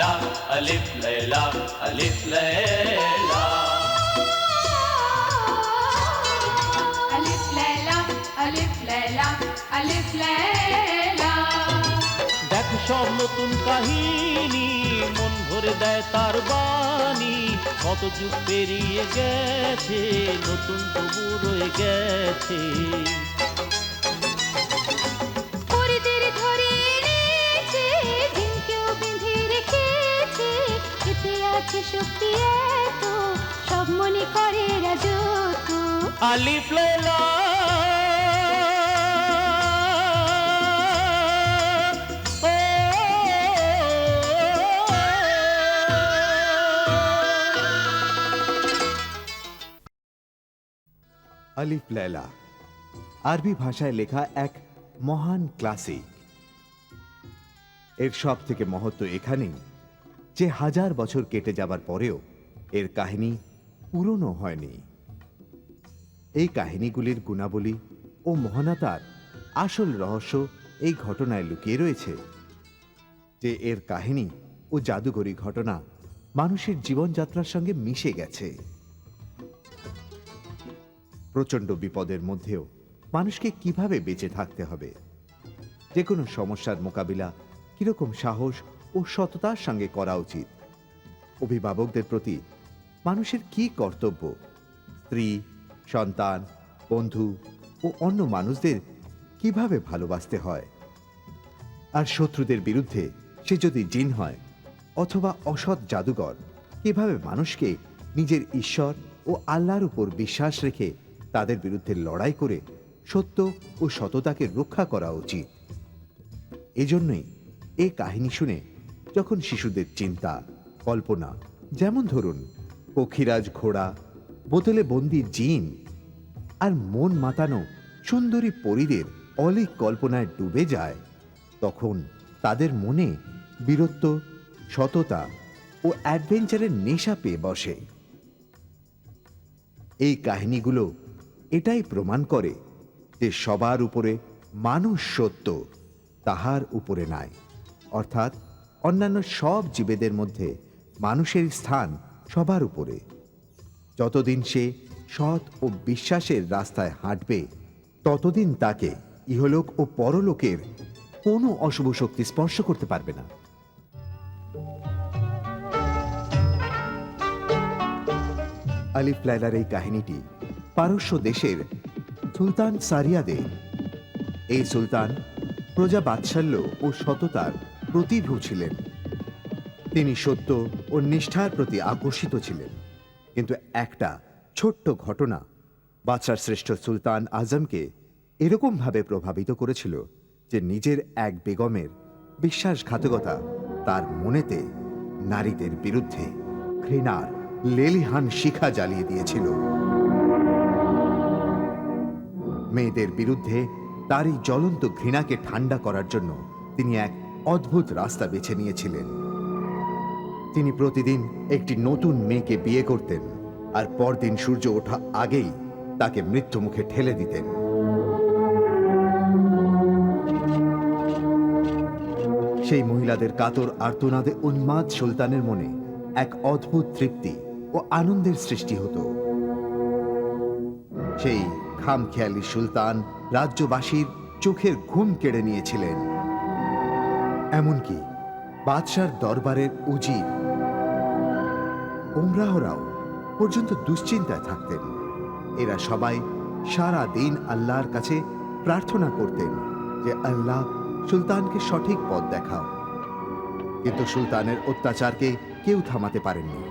লাইলা আলিফ লাইলা আলিফ লাইলা ألف ليلى ألف ليلى ألف ليلى দেখ সব নতুন কাহিনী মন ভরে দেয় তার বাণী কত যুগ পেরিয়ে গেছে নতুন তবু রয়ে গেছে শক্তি সব মনে করে রাজত্ব আলিফ লাইলা। আলিফ লায়লা আরবি ভাষায় লেখা এক মহান ক্লাসিক এর সব থেকে মহত্ব এখানেই। যে হাজার বছর কেটে যাবার পরেও এর কাহিনী পুরনো হয়নি। এই কাহিনীগুলির গুণাবলী ও মহানতার আসল রহস্য এই ঘটনায় লুকিয়ে রয়েছে যে এর কাহিনী ও জাদুঘরী ঘটনা মানুষের জীবনযাত্রার সঙ্গে মিশে গেছে। প্রচণ্ড বিপদের মধ্যেও মানুষকে কীভাবে বেঁচে থাকতে হবে? যে কোনো সমস্যার মোকাবিলা কীরকম সাহস ও সততার সঙ্গে করা উচিত। অভিভাবকদের প্রতি মানুষের কি কর্তব্য? স্ত্রী, সন্তান, বন্ধু ও অন্য মানুষদের কীভাবে ভালোবাসতে হয়? আর শত্রুদের বিরুদ্ধে সে যদি জিন হয় অথবা অসৎ জাদুকর, কীভাবে মানুষকে নিজের ঈশ্বর ও আল্লাহর উপর বিশ্বাস রেখে তাদের বিরুদ্ধে লড়াই করে সত্য ও সততাকে রক্ষা করা উচিত? এজন্যই এ কাহিনী শুনে যখন শিশুদের চিন্তা, কল্পনা, যেমন ধরুন পক্ষীরাজ ঘোড়া, বোতলে বন্দি জিন আর মন মাতানো সুন্দরী পরীদের অলিক কল্পনায় ডুবে যায়, তখন তাদের মনে বীরত্ব, সততা ও অ্যাডভেঞ্চারের নেশা পেয়ে বসে। এই কাহিনীগুলো এটাই প্রমাণ করে যে সবার উপরে মানুষ সত্য, তাহার উপরে নাই। অর্থাৎ অন্যান্য সব জীবেদের মধ্যে মানুষের স্থান সবার উপরে। যতদিন সে সৎ ও বিশ্বাসের রাস্তায় হাঁটবে, ততদিন তাকে ইহলোক ও পরলোকের কোনো অশুভ শক্তি স্পর্শ করতে পারবে না। আলিফ লাইলার এই কাহিনীটি পারস্য দেশের সুলতান সারিয়াদে এই সুলতান প্রজা বাৎসল্য ও সততার প্রতিভূ ছিলেন। তিনি সত্য ও নিষ্ঠার প্রতি আকর্ষিত ছিলেন। কিন্তু একটা ছোট্ট ঘটনা বাদশার শ্রেষ্ঠ সুলতান আজমকে এরকমভাবে প্রভাবিত করেছিল যে নিজের এক বেগমের বিশ্বাসঘাতকতা তার মনেতে নারীদের বিরুদ্ধে ঘৃণার লেলিহান শিখা জ্বালিয়ে দিয়েছিল। মেয়েদের বিরুদ্ধে তার এই জ্বলন্ত ঘৃণাকে ঠান্ডা করার জন্য তিনি এক অদ্ভুত রাস্তা বেছে নিয়েছিলেন। তিনি প্রতিদিন একটি নতুন মেয়েকে বিয়ে করতেন আর পরদিন সূর্য ওঠা আগেই তাকে মৃত্যু মুখে ঠেলে দিতেন। সেই মহিলাদের কাতর আর্তনাদে উন্মাদ সুলতানের মনে এক অদ্ভুত তৃপ্তি ও আনন্দের সৃষ্টি হতো। সেই খামখেয়ালি সুলতান রাজ্যবাসীর চোখের ঘুম কেড়ে নিয়েছিলেন। এমনকি বাদশার দরবারের উজির। ওমরাহরাও পর্যন্ত দুশ্চিন্তায় থাকতেন। এরা সবাই সারা দিন আল্লাহর কাছে প্রার্থনা করতেন যে আল্লাহ সুলতানকে সঠিক পথ দেখাও। কিন্তু সুলতানের অত্যাচারকে কেউ থামাতে পারেননি।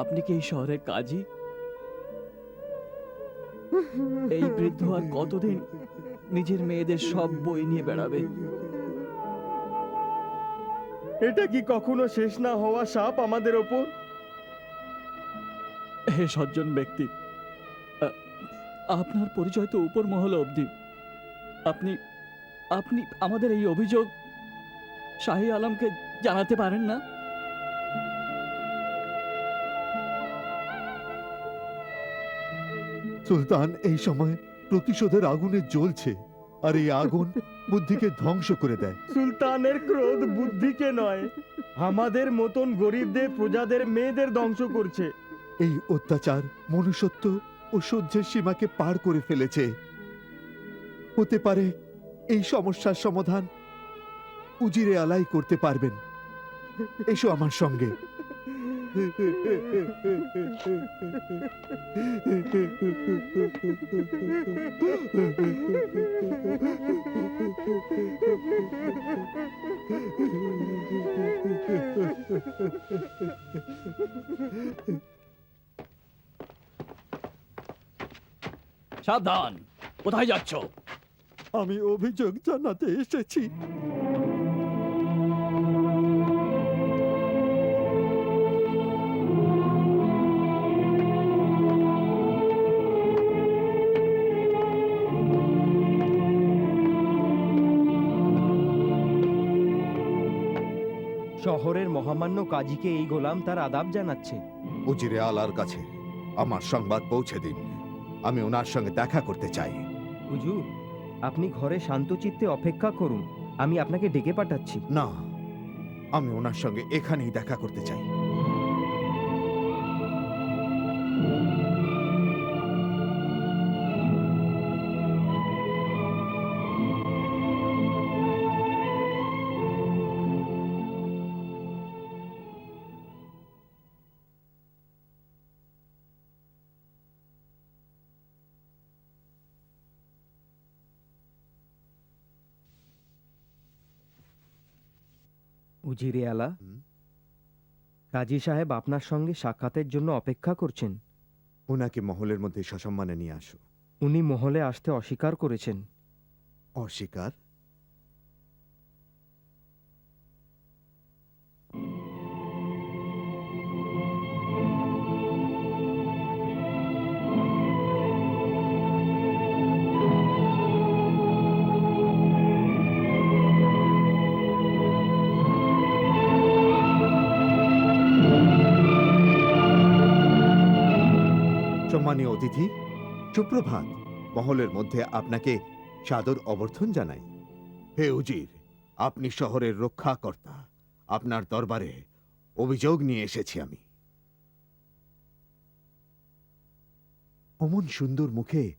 আপনি কি এই শহরের কাজী? এই বৃদ্ধ আর কতদিন নিজের মেয়েদের সব বই নিয়ে বেড়াবে? এটা কি কখনো শেষ না হওয়া সাপ আমাদের ওপর? হে সজ্জন ব্যক্তি আপনার পরিচয় তো উপর মহল অবধি। আপনি আপনি আমাদের এই অভিযোগ শাহী আলমকে জানাতে পারেন না? সুলতান এই সময় প্রতিশোধের আগুনে জ্বলছে আর এই আগুন বুদ্ধিকে ধ্বংস করে দেয়। সুলতানের ক্রোধ বুদ্ধিকে নয় আমাদের মতন গরিবদের প্রজাদের মেয়েদের ধ্বংস করছে। এই অত্যাচার মনুষ্যত্ব ও সহ্যের সীমাকে পার করে ফেলেছে। হতে পারে এই সমস্যার সমাধান উজিরে আলাই করতে পারবেন। এসো আমার সঙ্গে। সাবধান। কোথায় যাচ্ছ? আমি অভিযোগ জানাতে এসেছি। শহরের মহামান্য কাজীকে এই গোলাম তার আদাব জানাচ্ছে। উজিরে আলার কাছে আমার সংবাদ পৌঁছে দিন। আমি ওনার সঙ্গে দেখা করতে চাই। হুজুর আপনি ঘরে শান্ত চিত্তে অপেক্ষা করুন। আমি আপনাকে ডেকে পাঠাচ্ছি। না আমি ওনার সঙ্গে এখানেই দেখা করতে চাই। উজিরে আলা। রাজী কাজী সাহেব আপনার সঙ্গে সাক্ষাতের জন্য অপেক্ষা করছেন। ওনাকে মহলের মধ্যে সসম্মানে নিয়ে আসো। উনি মহলে আসতে অস্বীকার করেছেন। অস্বীকার? সম্মানীয় অতিথি সুপ্রভাত। মহলের মধ্যে আপনাকে সাদর অবর্থন জানাই। হে উজির আপনি শহরের রক্ষাকর্তা। আপনার দরবারে অভিযোগ নিয়ে এসেছি আমি। অমন সুন্দর মুখে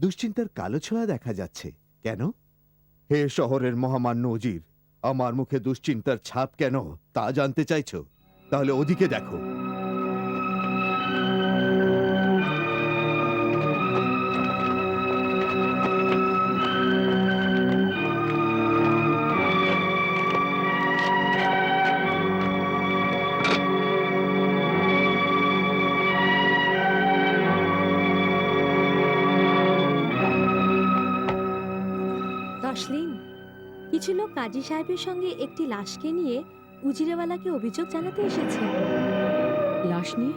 দুশ্চিন্তার কালো ছোঁয়া দেখা যাচ্ছে কেন? হে শহরের মহামান্য উজির আমার মুখে দুশ্চিন্তার ছাপ কেন তা জানতে চাইছো? তাহলে ওদিকে দেখো। কিছু লোক কাজী সাহেবের সঙ্গে একটি লাশকে নিয়ে উজিরেওয়ালাকে অভিযোগ জানাতে এসেছে। লাশ নিয়ে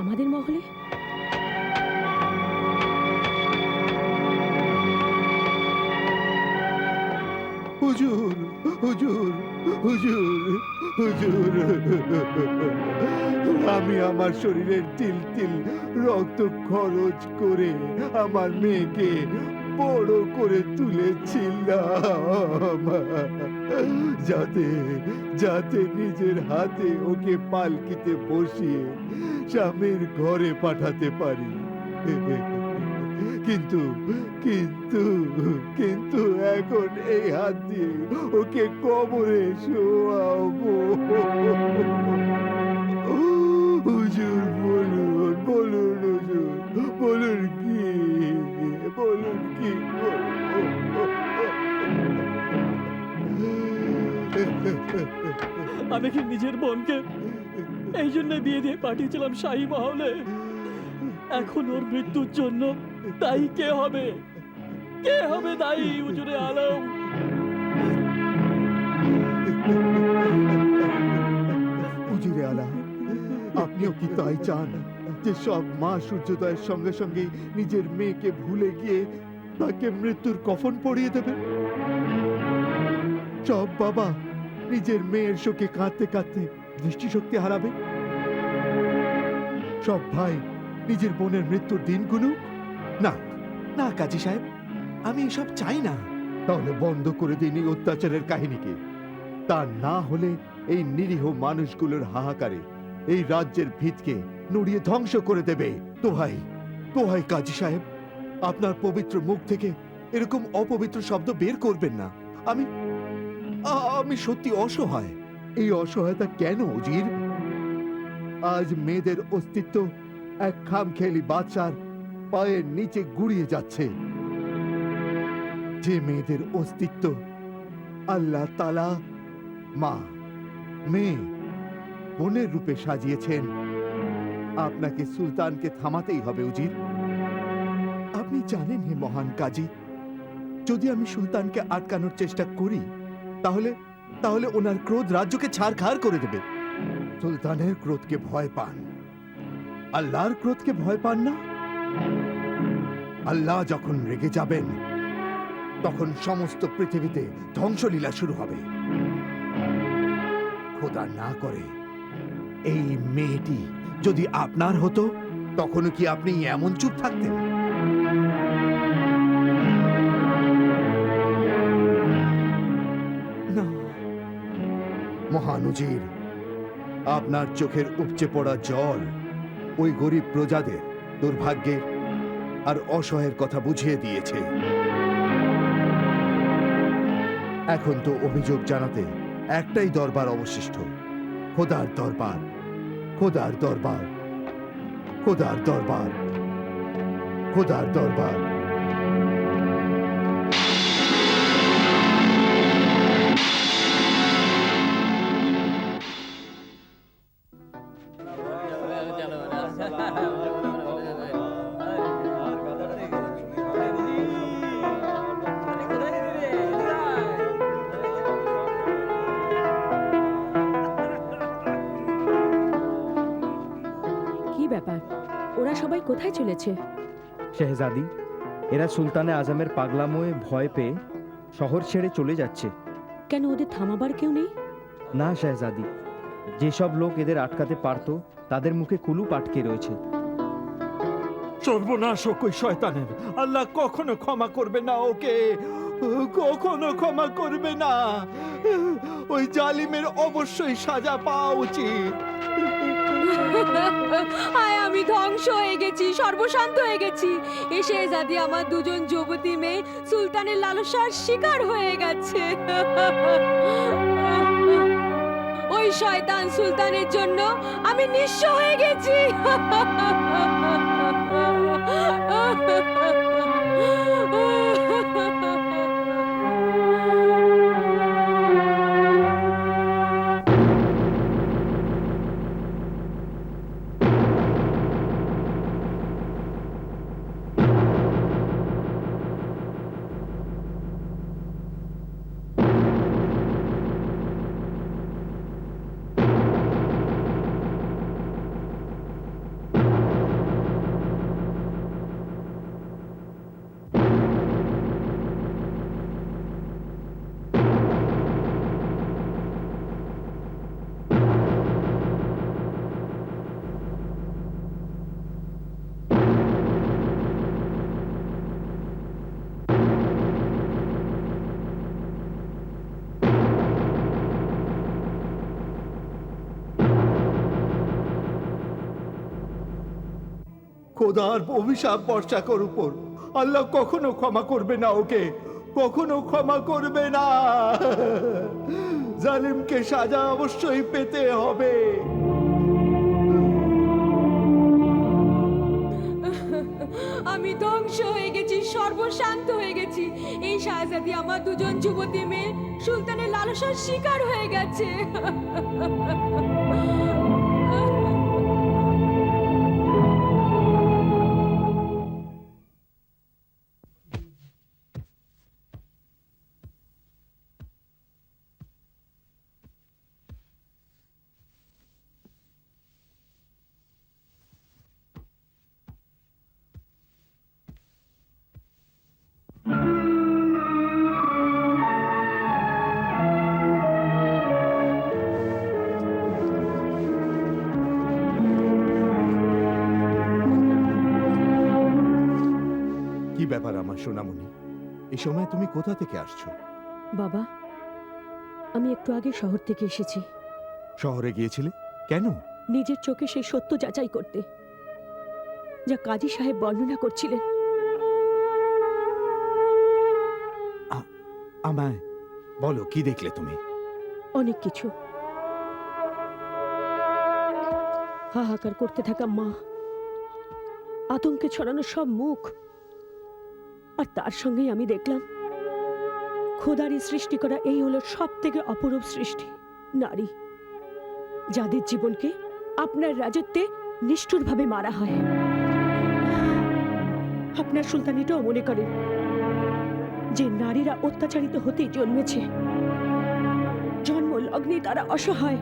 আমাদের মহলে? হুজুর হুজুর হুজুর হুজুর। আমি আমার শরীরের তিল তিল রক্ত খরচ করে আমার মেয়েকে বড় করে তুলেছিলাম। যাতে যাতে নিজের হাতে ওকে পালকিতে বসিয়ে স্বামীর ঘরে পাঠাতে পারি। কিন্তু কিন্তু কিন্তু এখন এই হাত দিয়ে ওকে কবরে শোয়াবো। হুজুর, বলুন বলুন, হুজুর, বলুন আমি কি নিজের বোনকে এই জন্য বিয়ে দিয়ে পাঠিয়েছিলাম শাহী মহলে? এখন ওর মৃত্যুর জন্য দায়ী কে হবে? কে হবে দায়ী উজুরে আলম? আপনিও কি তাই চান যে সব মা সূর্যোদয়ের সঙ্গে সঙ্গে নিজের মেয়েকে ভুলে গিয়ে তাকে মৃত্যুর কফন পরিয়ে দেবে সব বাবা নিজের মেয়ের শোকে কাঁদতে কাঁদতে দৃষ্টিশক্তি হারাবে। সব ভাই নিজের বোনের মৃত্যুর দিনগুলো না না, কাজী সাহেব, আমি এসব চাই না। তাহলে বন্ধ করে দিন এই অত্যাচারের কাহিনীকে। তা না হলে এই নিরীহ মানুষগুলোর হাহাকারে এই রাজ্যের ভিতকে নড়িয়ে ধ্বংস করে দেবে। তোহাই তোহাই কাজী সাহেব। আপনার পবিত্র মুখ থেকে এরকম অপবিত্র শব্দ বের করবেন না। আমি আমি সত্যি অসহায়। এই অসহায়তা কেন অজির আজ মেয়েদের অস্তিত্ব এক খামখেয়ালি বাদশার পায়ের নিচে গুড়িয়ে যাচ্ছে। যে মেয়েদের অস্তিত্ব আল্লাহ তালা মা, মেয়ে বোনের রূপে সাজিয়েছেন। আপনাকে সুলতানকে থামাতেই হবে, উজির। আপনি জানেন হে মহান কাজী, যদি আমি সুলতানকে আটকানোর চেষ্টা করি, তাহলে তাহলে ওনার ক্রোধ রাজ্যকে ছাড়খাড় করে দেবে। সুলতানের ক্রোধকে ভয় পান। আল্লাহর ক্রোধকে ভয় পান না? আল্লাহ যখন রেগে যাবেন, তখন সমস্ত পৃথিবীতে ধ্বংসলীলা শুরু হবে। খোদা না করে এই মেয়েটি যদি আপনার হতো, তখনও কি আপনি এমন চুপ থাকতেন? মহানুজির আপনার চোখের উপচে পড়া জল ওই গরিব প্রজাদের দুর্ভাগ্যের আর অসহায়ের কথা বুঝিয়ে দিয়েছে। এখন তো অভিযোগ জানাতে একটাই দরবার অবশিষ্ট। খোদার দরবার খোদার দরবার খোদার দরবার খোদার দরবার। শেহজাদি এরা সুলতানে আজমের পাগলামোয় ভয় পেয়ে শহর ছেড়ে চলে যাচ্ছে। কেন ওদের থামাবার কেউ নেই? না শেহজাদি। যেসব লোক এদের আটকাতে পারতো তাদের মুখে কুলুপ আটকে রয়েছে। সর্বনাশ ওই শয়তানের। আল্লাহ কখনো ক্ষমা করবে না ওকে। কখনো ক্ষমা করবে না। ওই জালিমের অবশ্যই সাজা পাওয়া উচিত। আয় আমি ধ্বংস হয়ে গেছি, সর্বশান্ত হয়ে গেছি। এসে জাদি আমার দুজন যুবতী মেয়ে সুলতানের লালসার শিকার হয়ে গেছে। ওই শয়তান সুলতানের জন্য আমি নিঃস্ব হয়ে গেছি। খোদার অভিশাপ বর্ষাকর উপর। আল্লাহ কখনো ক্ষমা করবে না ওকে। কখনো ক্ষমা করবে না। জালিমকে সাজা অবশ্যই পেতে হবে। আমি ধ্বংস হয়ে গেছি, সর্বশান্ত হয়ে গেছি। এই শাহজাদি আমার দুজন যুবতী মেয়ে সুলতানের লালসার শিকার হয়ে গেছে। এই সময় তুমি কোথা থেকে আসছো? বাবা আমি একটু আগে শহর থেকে এসেছি। শহরে গিয়েছিলে? কেন? নিজের চোখে সেই সত্য যাচাই করতে। যা কাজী সাহেব বর্ণনা করছিলেন। আমায় বলো কি দেখলে তুমি? অনেক কিছু। হাহাকার করতে থাকা মা আতঙ্কে ছড়ানো সব মুখ। আর তার সঙ্গেই আমি দেখলাম, খোদারি সৃষ্টি করা এই হলো সব থেকে অপরূপ সৃষ্টি, নারী, যাদের জীবনকে আপনার রাজত্বে নিষ্ঠুরভাবে মারা হয়। আপনার সুলতানিটাও মনে করেন যে নারীরা অত্যাচারিত হতেই জন্মেছে। জন্ম লগ্নে তারা অসহায়।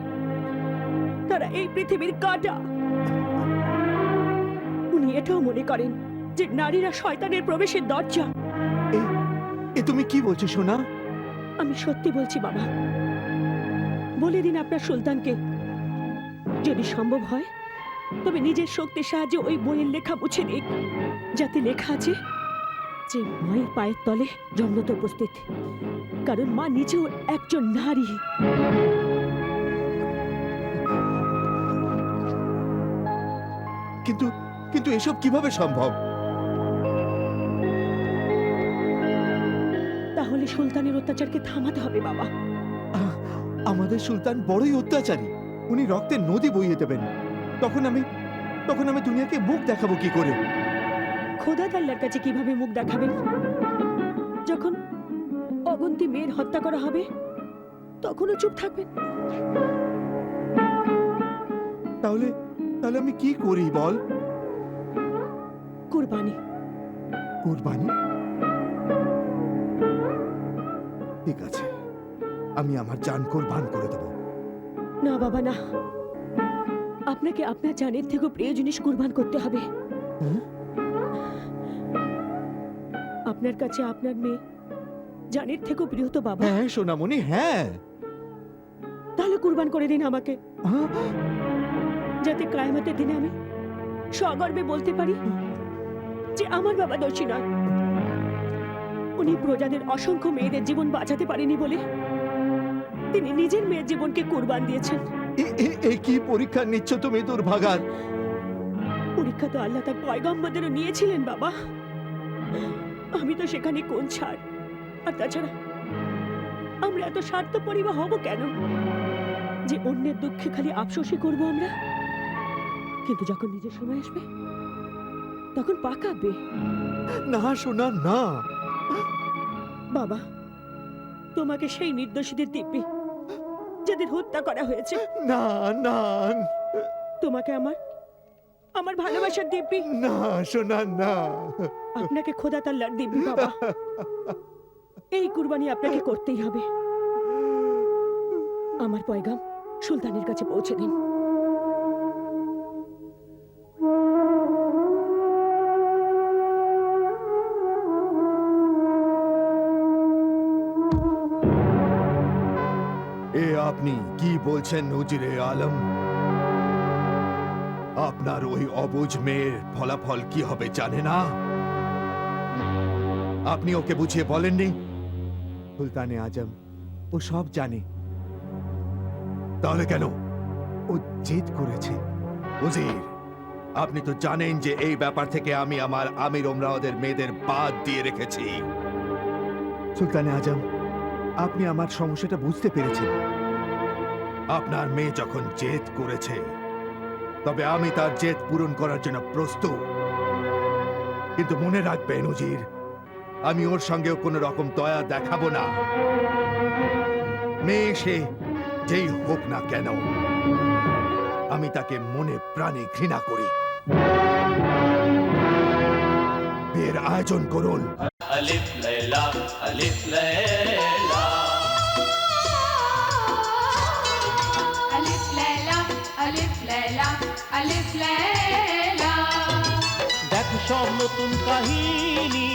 তারা এই পৃথিবীর কাটা। উনি এটাও মনে করেন যে নারীরা শয়তানের প্রবেশের দরজা। এ- তুমি কি বলছো সোনা? আমি সত্যি বলছি বাবা। বলে দিন আপনার সুলতানকে। যদি সম্ভব হয় তবে নিজের শক্তির সাহায্যে ওই বইয়ের লেখা মুছে নিক যাতে লেখা আছে যে মায়ের পায়ের তলে জন্মত উপস্থিত। কারণ মা নিজেও একজন নারী। কিন্তু কিন্তু এসব কীভাবে সম্ভব? সুলতানের অত্যাচারকে থামাতে হবে বাবা। আমাদের সুলতান বড়ই অত্যাচারী। উনি রক্তের নদী বইয়ে দেবেন। তখন আমি তখন আমি দুনিয়াকে মুখ দেখাবো কি করে? খোদা তাল্লার কাছে কীভাবে মুখ দেখাবেন? যখন অগন্তি মেয়ের হত্যা করা হবে তখনও চুপ থাকবেন। তাহলে তাহলে আমি কি করি বল? কুরবানি। কুরবানি? ঠিক আছে। আমি আমার জান কোরবান করে দেব। না বাবা না। আপনাকে আপনার জানের থেকেও প্রিয় জিনিস কোরবান করতে হবে? আপনার কাছে আপনার মেয়ে জানের থেকেও প্রিয় তো বাবা। হ্যাঁ সোনামণি হ্যাঁ। তাহলে কুরবান করে দিন আমাকে। আহ, যাতে কায়ামতের দিনে আমি সগর্বে বলতে পারি যে আমার বাবা দোষী নয়। উনি প্রজাদের অসংখ্য মেয়েদের জীবন বাঁচাতে পারেনি বলে তিনি নিজের মেয়ের জীবনকে কুরবান দিয়েছেন। এ- কি পরীক্ষা নিচ্ছ তুমি দুর্ভাগার? পরীক্ষা তো আল্লাহ তার পয়গম্বদেরও নিয়েছিলেন বাবা। আমি তো সেখানে কোন ছাড়? আর তাছাড়া আমরা এত স্বার্থপরই বা হব কেন? যে অন্যের দুঃখে খালি আফসোসই করব আমরা? কিন্তু যখন নিজের সময় আসবে তখন পা কাঁপবে না শোনা না। বাবা তোমাকে সেই নির্দোষীদের দিব্যি যাদের হত্যা করা হয়েছে। না না। তোমাকে আমার আমার ভালোবাসার দিব্যি। না সোনা না। আপনাকে খোদা তাল্লার দিব্যি বাবা। এই কুরবানি আপনাকে করতেই হবে। আমার পয়গাম সুলতানের কাছে পৌঁছে দিন। আপনি কি বলছেন নজিরে আলম? আপনার ওই অবুঝ মেয়ের ফলাফল কি হবে জানে না? আপনি ওকে বুঝিয়ে বলেননি? সুলতানে আজম ও সব জানে। তাহলে কেন? ও জেদ করেছে। উজির আপনি তো জানেন যে এই ব্যাপার থেকে আমি আমার আমির ওমরাওদের মেয়েদের বাদ দিয়ে রেখেছি। সুলতানে আজম আপনি আমার সমস্যাটা বুঝতে পেরেছেন। আপনার মেয়ে যখন জেদ করেছে, তবে আমি তার জেদ পূরণ করার জন্য প্রস্তুত। কিন্তু মনে রাখবে নজির আমি ওর সঙ্গেও কোনো রকম দয়া দেখাবো না। মেয়ে সে যেই হোক না কেন, আমি তাকে মনে প্রাণে ঘৃণা করি। বিয়ের আয়োজন করুন। আলিফ লাইলা আলিফ লাইলা দেখো সব নতুন কাহিনী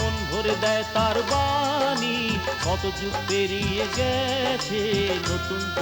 মন ভরে দেয় তার বাণী। কত যুগ পেরিয়ে গেছে নতুন